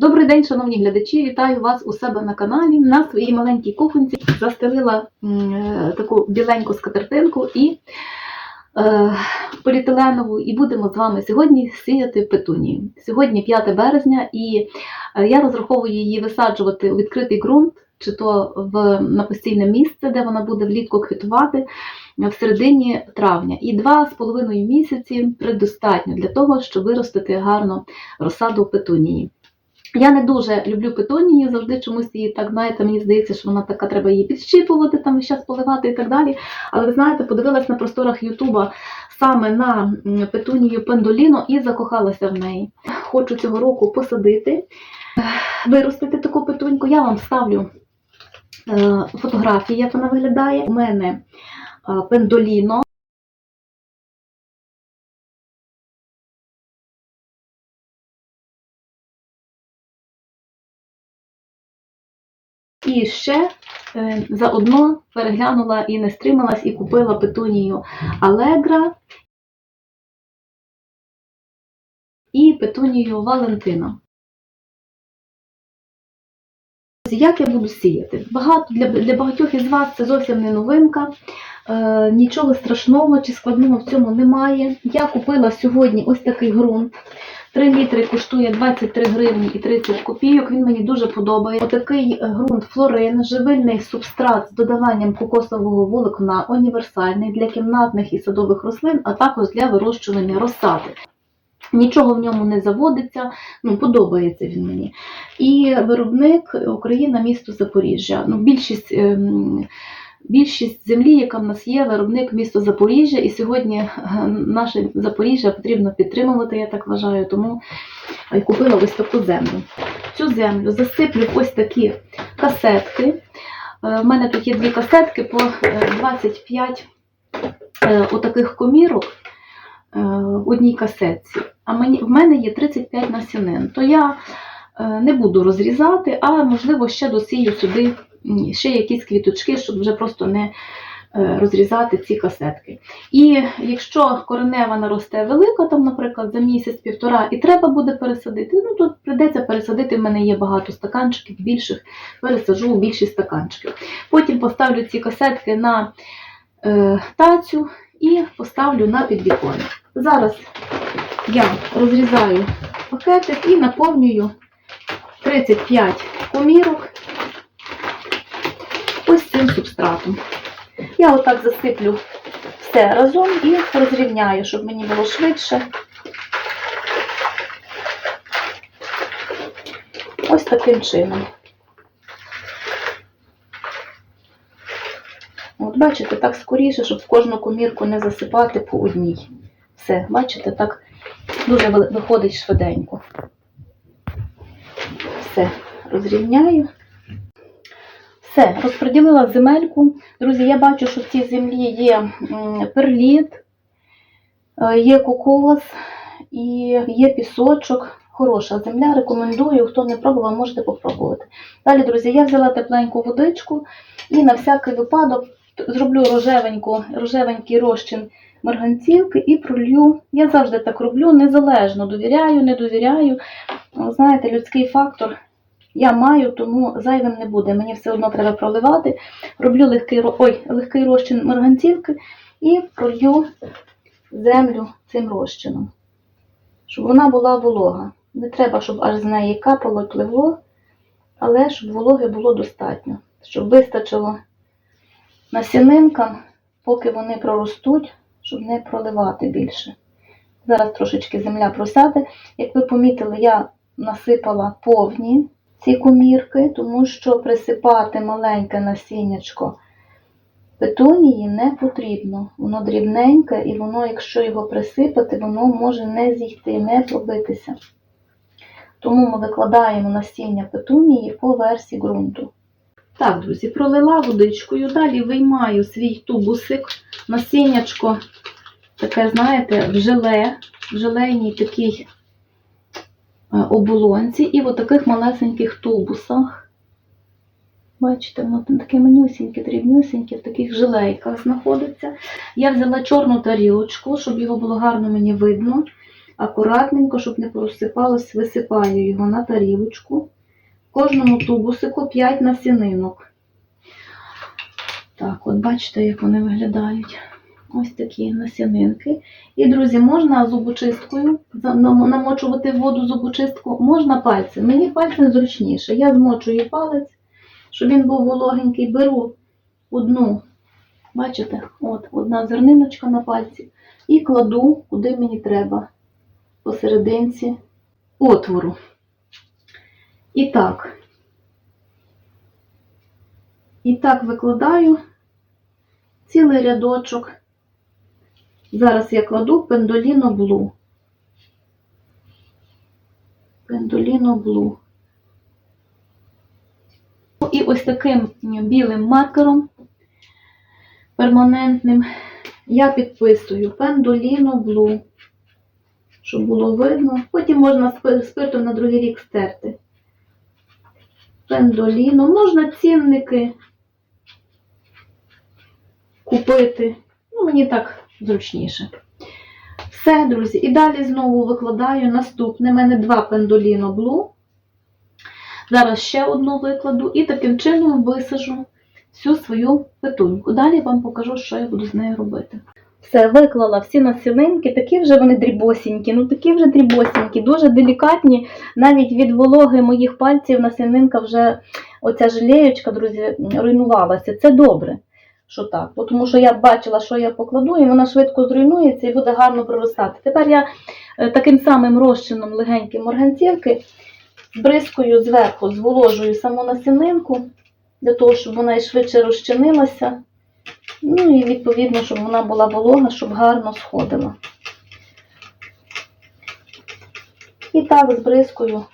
Добрий день, шановні глядачі! Вітаю вас у себе на каналі. На своїй маленькій кухонці застелила е, таку біленьку скатертинку і е, поліетиленову, і будемо з вами сьогодні сіяти петунію. Сьогодні 5 березня, і е, я розраховую її висаджувати у відкритий ґрунт, чи то в, на постійне місце, де вона буде влітку квітувати в середині травня. І два з половиною місяці предостатньо для того, щоб виростити гарно розсаду петунії. Я не дуже люблю петунію, завжди чомусь її так, знаєте, мені здається, що вона така, треба її підщипувати, там весь час поливати і так далі. Але ви знаєте, подивилась на просторах Ютуба саме на петунію пендоліно і закохалася в неї. Хочу цього року посадити, е, виростити таку петуньку. Я вам ставлю е, фотографії, як вона виглядає. У мене е, пендоліно. І ще е, заодно переглянула і не стрималась, і купила петунію Алегра і петунію Валентина. Як я буду сіяти? Багато для, для багатьох із вас це зовсім не новинка. Е, нічого страшного чи складного в цьому немає. Я купила сьогодні ось такий ґрунт. 3 літри коштує 23 гривні і 30 копійок. Він мені дуже подобає. Отакий е, ґрунт флорин, живильний субстрат з додаванням кокосового волокна, універсальний для кімнатних і садових рослин, а також для вирощування розсади. Нічого в ньому не заводиться, ну подобається він мені. І виробник Україна, місто Запоріжжя. Ну, більшість, ем, більшість землі, яка в нас є, виробник місто Запоріжжя, і сьогодні е, наше Запоріжжя потрібно підтримувати, я так вважаю, тому е, купила ось таку землю. Цю землю засиплю в ось такі касетки. Е, У мене тут є дві касетки по е, 25 е, отаких комірок е, в одній касетці. А в мене є 35 насінин. То я е, не буду розрізати, а можливо ще досію сюди ще якісь квіточки, щоб вже просто не е, розрізати ці касетки. І якщо коренева наросте велика, там, наприклад, за місяць-півтора, і треба буде пересадити, ну тут прийдеться пересадити. В мене є багато стаканчиків більших, пересаджу більші стаканчики. Потім поставлю ці касетки на е, тацю і поставлю на підвіконня. Зараз я розрізаю пакетик і наповнюю 35 комірок ось цим субстратом. Я отак засиплю все разом і розрівняю, щоб мені було швидше. Ось таким чином. От бачите, так скоріше, щоб в кожну комірку не засипати по одній. Все, бачите, так дуже виходить швиденько. Все, розрівняю. Все, розподілила земельку. Друзі, я бачу, що в цій землі є перліт, е, є кокос і є пісочок. Хороша земля, рекомендую, хто не пробував, можете попробувати. Далі, друзі, я взяла тепленьку водичку і на всякий випадок зроблю рожевеньку, рожевенький розчин марганцівки і пролью. Я завжди так роблю, незалежно довіряю, не довіряю. Знаєте, людський фактор я маю, тому зайвим не буде. Мені все одно треба проливати. Роблю легкий, ой, легкий розчин марганцівки і пролью землю цим розчином, щоб вона була волога. Не треба, щоб аж з неї капало, пливло, але щоб вологи було достатньо, щоб вистачило насінинкам, поки вони проростуть, щоб не проливати більше. Зараз трошечки земля просяде. Як ви помітили, я насипала повні ці комірки, тому що присипати маленьке насіннячко петунії не потрібно. Воно дрібненьке, і воно, якщо його присипати, воно може не зійти, не пробитися. Тому ми викладаємо насіння петунії по версі ґрунту. Так, друзі, пролила водичкою, далі виймаю свій тубусик, насіннячко, таке, знаєте, в желе, в желейній такій оболонці і в таких малесеньких тубусах. Бачите, воно там таке манюсіньке, дрібнюсіньке, в таких жилейках знаходиться. Я взяла чорну тарілочку, щоб його було гарно мені видно. акуратненько, щоб не порозсипалось, висипаю його на тарілочку. В кожному тубусику 5 насінинок. Так, от бачите, як вони виглядають. Ось такі насінинки. І, друзі, можна зубочисткою намочувати воду зубочистку, можна пальцем. Мені пальцем зручніше. Я змочую палець, щоб він був вологенький. Беру одну, бачите, от одна зерниночка на пальці, і кладу, куди мені треба, посерединці отвору. І так. І так викладаю цілий рядочок. Зараз я кладу пендоліно блу. Пендоліно блу. І ось таким білим маркером перманентним я підписую пендоліно блу, щоб було видно. Потім можна спиртом на другий рік стерти. Пендоліно, можна цінники купити. Ну, мені так зручніше. Все, друзі. І далі знову викладаю наступне. У мене два пендоліно блу. Зараз ще одну викладу і таким чином висажу всю свою петуньку. Далі вам покажу, що я буду з нею робити. Все, виклала всі насінинки, такі вже вони дрібосінькі, ну такі вже дрібосінькі, дуже делікатні. Навіть від вологи моїх пальців насінинка вже, оця жалеєчка, друзі, руйнувалася. Це добре, що так. Бо Тому що я бачила, що я покладу, і вона швидко зруйнується і буде гарно проростати. Тепер я е, таким самим розчином легеньким органцівки збризкою зверху, зволожую саму насінинку, для того, щоб вона і швидше розчинилася. Ну і відповідно, щоб вона була волога, щоб гарно сходила. І так збризкую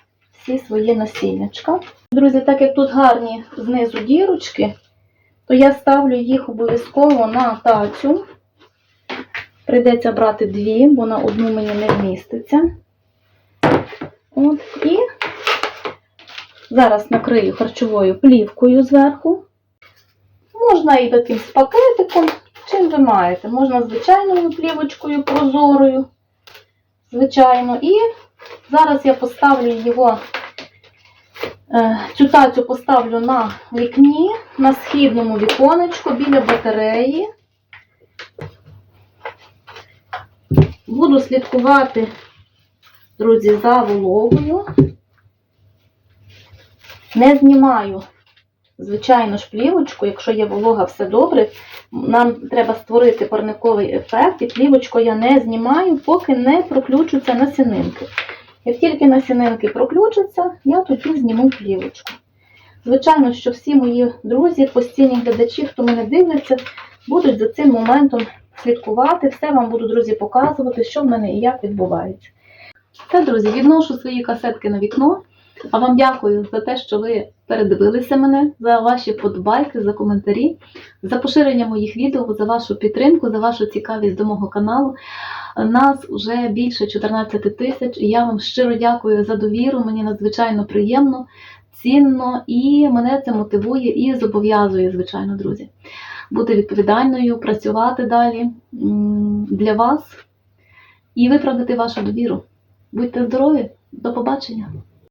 всі свої насіннячка. Друзі, так як тут гарні знизу дірочки, то я ставлю їх обов'язково на тацю. Прийдеться брати дві, бо на одну мені не вміститься. От, і зараз накрию харчовою плівкою зверху. Можна і з пакетиком, чим ви маєте. Можна звичайною плівочкою прозорою. Звичайно. І зараз я поставлю його, цю тацю поставлю на вікні, на східному віконечку біля батареї. Буду слідкувати, друзі, за вологою. Не знімаю звичайно ж плівочку, якщо є волога, все добре. Нам треба створити парниковий ефект, і плівочку я не знімаю, поки не проключаться насінинки. Як тільки насінинки проключаться, я тоді зніму плівочку. Звичайно, що всі мої друзі, постійні глядачі, хто мене дивляться, будуть за цим моментом слідкувати. Все вам буду, друзі, показувати, що в мене і як відбувається. Та, друзі, відношу свої касетки на вікно. А вам дякую за те, що ви передивилися мене, за ваші подбайки, за коментарі, за поширення моїх відео, за вашу підтримку, за вашу цікавість до мого каналу. Нас вже більше 14 тисяч, і я вам щиро дякую за довіру. Мені надзвичайно приємно, цінно і мене це мотивує і зобов'язує, звичайно, друзі, бути відповідальною, працювати далі для вас і виправдати вашу довіру. Будьте здорові, до побачення!